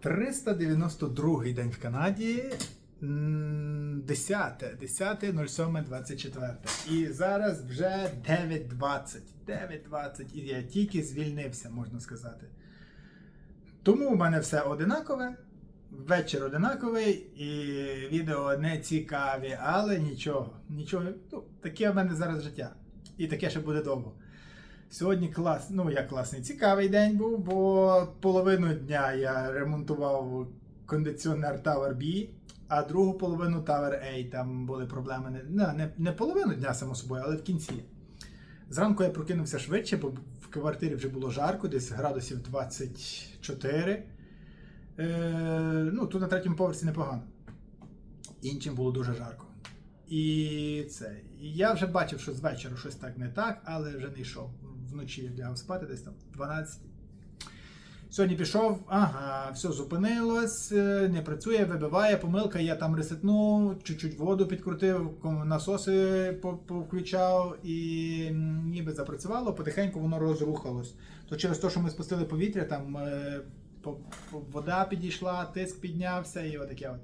392 день в Канаді. 10, 10.07.24. І зараз вже 9.20. 9.20. І я тільки звільнився, можна сказати. Тому у мене все одинакове. Вечір одинаковий і відео не цікаві, але нічого. Нічого. Ну, таке в мене зараз життя. І таке ще буде довго. Сьогодні клас, ну як класний, цікавий день був, бо половину дня я ремонтував кондиціонер Tower B, а другу половину Tower A. Там були проблеми. Не, не, не, не половину дня, само собою, але в кінці. Зранку я прокинувся швидше, бо в квартирі вже було жарко, десь градусів 24. Е, ну, тут на третьому поверсі непогано. Іншим було дуже жарко. І це. Я вже бачив, що з вечора щось так не так, але вже не йшов. Вночі я лягав спати десь там 12. Сьогодні пішов, ага, все зупинилось, е, не працює, вибиває, помилка, я там ресетнув, чуть-чуть воду підкрутив, насоси повключав і ніби запрацювало, потихеньку воно розрухалось. То через те, що ми спустили повітря, там е, вода підійшла, тиск піднявся і отаке от.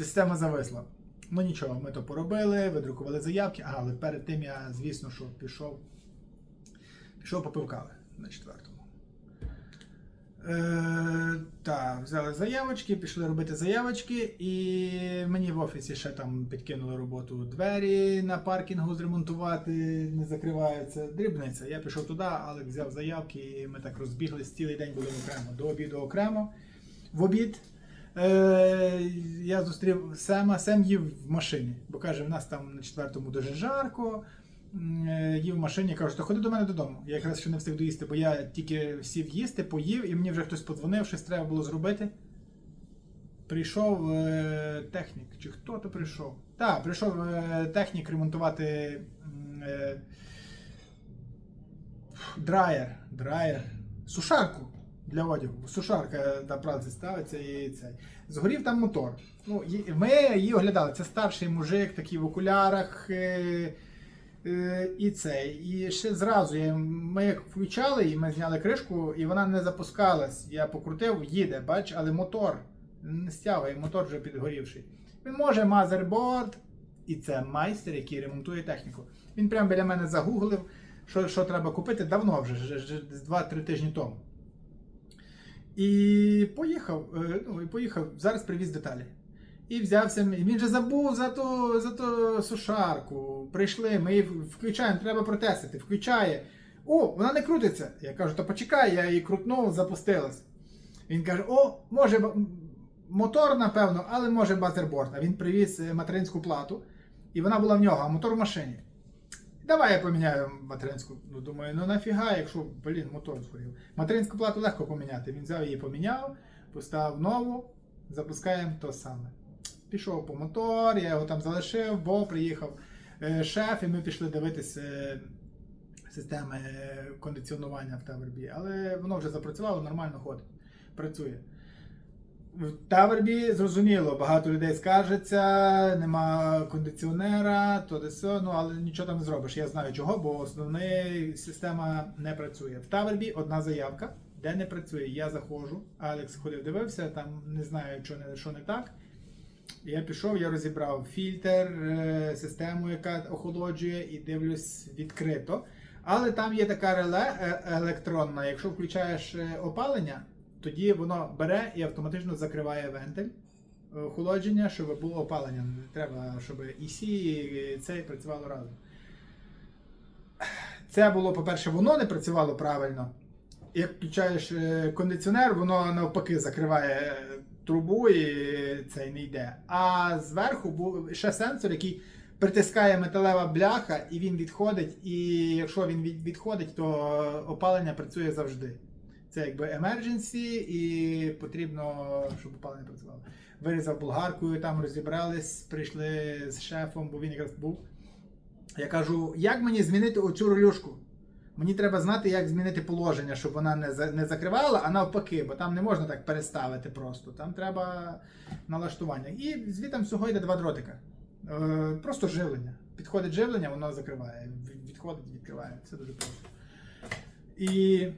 Система зависла. Ну нічого, ми то поробили, видрукували заявки, а, але перед тим я, звісно, що пішов. Пішов попив кави на четвертому. Е, так, взяли заявочки, пішли робити заявочки, і мені в офісі ще там підкинули роботу двері на паркінгу зремонтувати, не закриваються. Дрібниця. Я пішов туди, але взяв заявки, і ми так розбіглись, цілий день були окремо. До обіду окремо. В обід е, я зустрів Сема, Сем їв в машині, бо каже, в нас там на четвертому дуже жарко. Е, Їв в машині, кажу, то ходи до мене додому. Я якраз ще не встиг доїсти, бо я тільки сів їсти, поїв, і мені вже хтось подзвонив, щось треба було зробити. Прийшов е, технік, чи хто то прийшов? Так, прийшов е, технік ремонтувати е, драйер, драйер, сушарку для одягу. Сушарка на праці ставиться і цей. Згорів там мотор. Ну, ми її оглядали. Це старший мужик, такий в окулярах. Е, І це. І ще зразу я, ми як включали, і ми зняли кришку, і вона не запускалась. Я покрутив, їде, бач, але мотор не стягує, мотор вже підгорівший. Він може мазерборд, і це майстер, який ремонтує техніку. Він прямо біля мене загуглив, що, що треба купити давно вже, вже 2-3 тижні тому. І поїхав, е, ну, і поїхав, зараз привіз деталі. І взявся, він же забув за ту, за ту сушарку. Прийшли, ми її включаємо, треба протестити. Включає. О, вона не крутиться. Я кажу, то почекай, я її крутнув, запустилась. Він каже: О, може мотор, напевно, але може базерборд. А він привіз е, материнську плату, і вона була в нього, а мотор в машині. Давай я поміняю материнську. Ну, думаю, ну нафіга, якщо, блін, мотор згорів. Материнську плату легко поміняти. Він взяв її поміняв, поставив нову, запускаємо то саме. Пішов по мотор, я його там залишив, бо приїхав е, шеф, і ми пішли дивитися е, системи е, кондиціонування в Тавербі. Але воно вже запрацювало, нормально ходить, працює. В Тавербі зрозуміло, багато людей скаржаться, нема кондиціонера, то де ну але нічого там не зробиш. Я знаю чого, бо основна система не працює. В Тавербі одна заявка, де не працює. Я заходжу, Алекс ходив, дивився, там не знаю, що не, що не так. Я пішов, я розібрав фільтр, е, систему, яка охолоджує, і дивлюсь відкрито. Але там є така реле е, електронна. Якщо включаєш е, опалення, тоді воно бере і автоматично закриває вентиль охолодження, щоб було опалення. Не треба, щоб EC і цей працювало разом. Це було, по-перше, воно не працювало правильно. Як включаєш кондиціонер, воно навпаки закриває трубу цей не йде. А зверху був ще сенсор, який притискає металева бляха, і він відходить. І якщо він відходить, то опалення працює завжди. Це якби emergency, і потрібно, щоб опалення працювало. Вирізав болгаркою, там розібрались, прийшли з шефом, бо він якраз був. Я кажу, як мені змінити оцю релюшку? Мені треба знати, як змінити положення, щоб вона не, за- не закривала, а навпаки, бо там не можна так переставити просто. Там треба налаштування. І звідти всього йде два дротика. Е, просто живлення. Підходить живлення, воно закриває. Від- Відходить, відкриває. Все дуже просто. І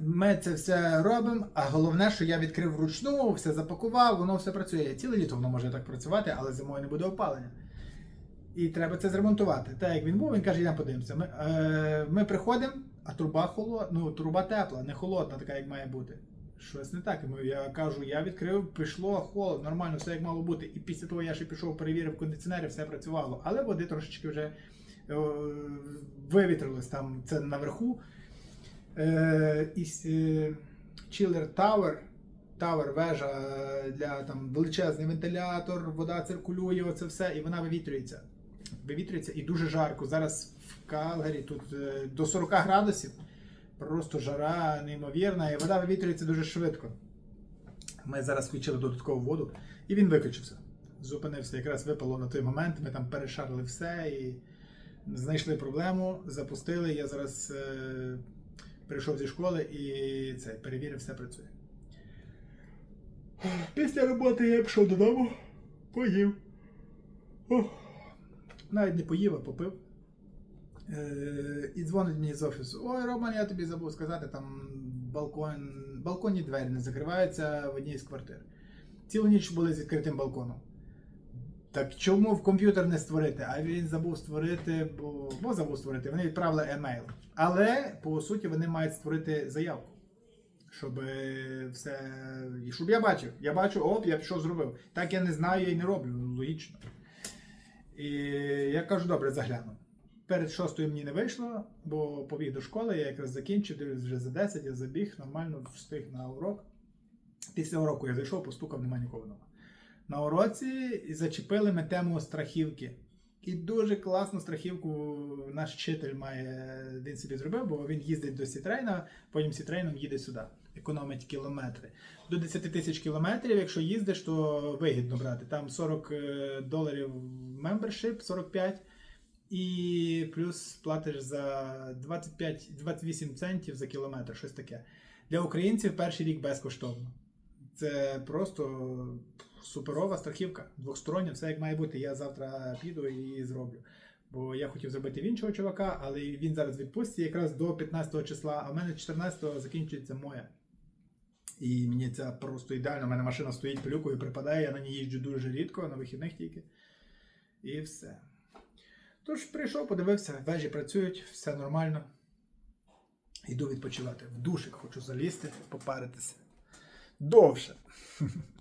Ми це все робимо, а головне, що я відкрив вручну, все запакував, воно все працює. Ціле літо воно може так працювати, але зимою не буде опалення. І треба це зремонтувати. Так як він був, він каже, йдемо подивимося. Ми, е, ми приходимо, а труба холодна, ну, труба тепла, не холодна, така, як має бути. Щось не так. Я кажу, я відкрив, пішло холод, нормально, все як мало бути. І після того я ще пішов, перевірив кондиціонери, все працювало. Але води трошечки вже е, вивітрилось там це наверху. Е, і е, Chiller Tower, Tower вежа для там величезний вентилятор, вода циркулює, оце все, і вона вивітрюється. Вивітрюється і дуже жарко. Зараз в Калгарі тут е, до 40 градусів. Просто жара неймовірна, і вода вивітрюється дуже швидко. Ми зараз включили додаткову воду, і він виключився. Зупинився, якраз випало на той момент. Ми там перешарили все і знайшли проблему, запустили. Я зараз е, прийшов зі школи і це, перевірив, все працює. Після роботи я пішов додому, поїв. Ох. Навіть не поїв, а попив. Е, і дзвонить мені з офісу. Ой, Роман, я тобі забув сказати, там балкон, балконні двері не закриваються в одній з квартир. Цілу ніч були з відкритим балконом. Так чому в комп'ютер не створити? А він забув створити, бо, бо забув створити. Вони відправили емейл. Але по суті вони мають створити заявку. Щоб е, все. Щоб я бачив. Я бачу, оп, я пішов зробив. Так я не знаю і не роблю. Логічно. І я кажу, добре, загляну. Перед шостою мені не вийшло, бо побіг до школи, я якраз закінчив, дивлюсь вже за 10, я забіг, нормально встиг на урок. Після уроку я зайшов, постукав, немає нікого вдома. На уроці зачепили ми тему страхівки. І дуже класну страхівку наш вчитель має, він собі зробив, бо він їздить до Сітрейна, потім Сітрейном їде сюди, економить кілометри. До 10 тисяч кілометрів, якщо їздиш, то вигідно брати. Там 40 е, доларів membership, 45, і плюс платиш за 25-28 центів за кілометр, щось таке. Для українців перший рік безкоштовно. Це просто суперова страхівка, двостороння, все як має бути. Я завтра піду і зроблю. Бо я хотів зробити в іншого чувака, але він зараз відпустці якраз до 15 числа, а в мене 14-го закінчується моя. І мені це просто ідеально. У мене машина стоїть пилюкою, припадає, я на ній їжджу дуже рідко, на вихідних тільки. І все. Тож прийшов, подивився, вежі працюють, все нормально. Йду відпочивати. В душик хочу залізти, попаритися. Довше.